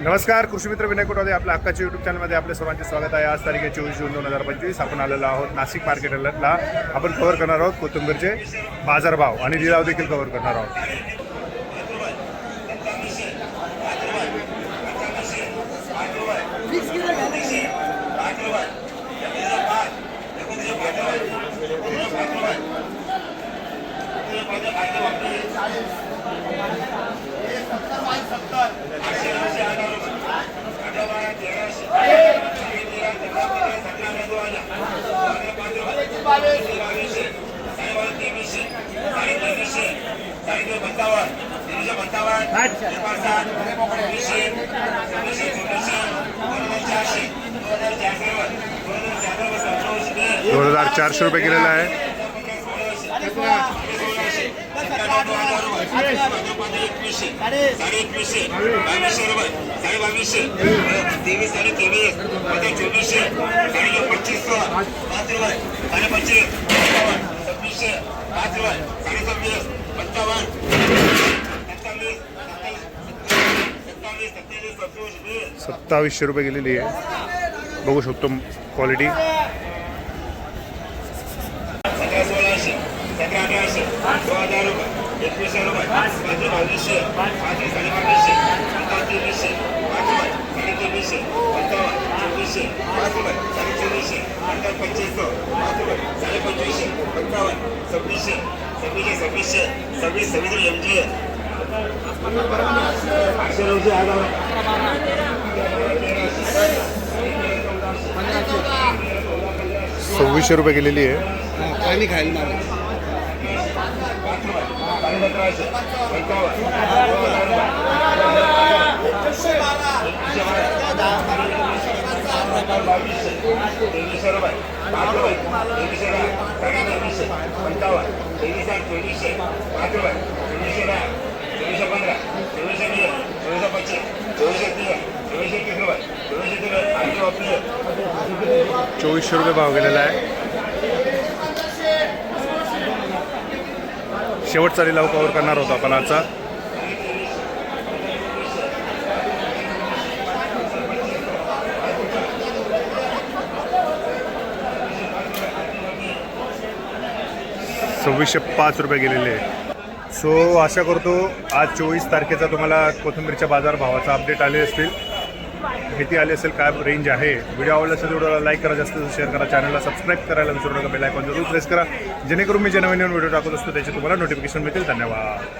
नमस्कार कृषीमित्र विनय कोटवादे आपल्या हक्काच्या युट्यूब चॅनलमध्ये आपल्या सर्वांचे स्वागत आहे. आज तारीख आहे चोवीस जून दोन हजार पंचवीस. आपण आलेलो आहोत नाशिक मार्केटला आपण कव्हर करणार आहोत कोथिंबीरचे बाजारभाव आणि लिलाव देखील कव्हर करणार आहोत. दोन हजार चारशे रुपये गेलेला आहे. साडे एकवीसशे बावीसशे रुपये साडे बावीसशे तेवीस साडे तेवीसमध्ये चोवीसशे साडे पंचवीस पाच रुपये साडे पंचवीस पाच पंचावन्न सत्तावीस सत्तावीस सत्तावीस सत्तावीसशे रुपये गेलेली आहे. बघू शकतो क्वालिटी सतरा सोळाशे सतरा अठराशे दोन हजार रुपये एकवीसशे रुपये पाच बावीसशे पाच साडे बावीसशे पंचावन्न तेवीसशे पाच रुपये साडे तेवीसशे पंचावन्न चोवीसशे पाच रुपये साडे चोवीसशे पंधरा पंचवीस पाच रुपये साडे पंचवीसशे पंचावन्न सव्वीसशे सव्वीसशे सव्वीसशे सव्वीस सव्वीस एम जी आठशे नऊशे हजार सव्वीसशे रुपये गेलेली आहे. पाणी खायला मला रुपये पाच रुपये साडे तेवीसशे पंचावन्न तेवीस आठ चोवीसशे पाच रुपये दहा पंधरा वीस पच्चीस चोवीसशे तीस चोवीसशे तीस रुपये चोवीसशे तीस आठशे चोवीसशे रुपये भाव गेलेला आहे. शेवटचा लिलाव कवर करणार होतो आपण आजचा. सव्वीसशे पाच रुपये गेलेले सो आशा करतो आज चोवीस तारखेचा तुम्हाला कोथिंबीरच्या बाजारभावाचा अपडेट आले असतील. किती आली असेल काय रेंज आहे. व्हिडिओ आवडला असेल व्हिडिओला लाईक करा जास्त शेअर करा चॅनलला सबस्क्राईब करायला विसरू नका बेल आयकॉन जरूर प्रेस करा. जेणेकरून मी जे नवीन नवीन व्हिडिओ टाकत असतो त्याचे तुम्हाला नोटिफिकेशन मिळतील. धन्यवाद.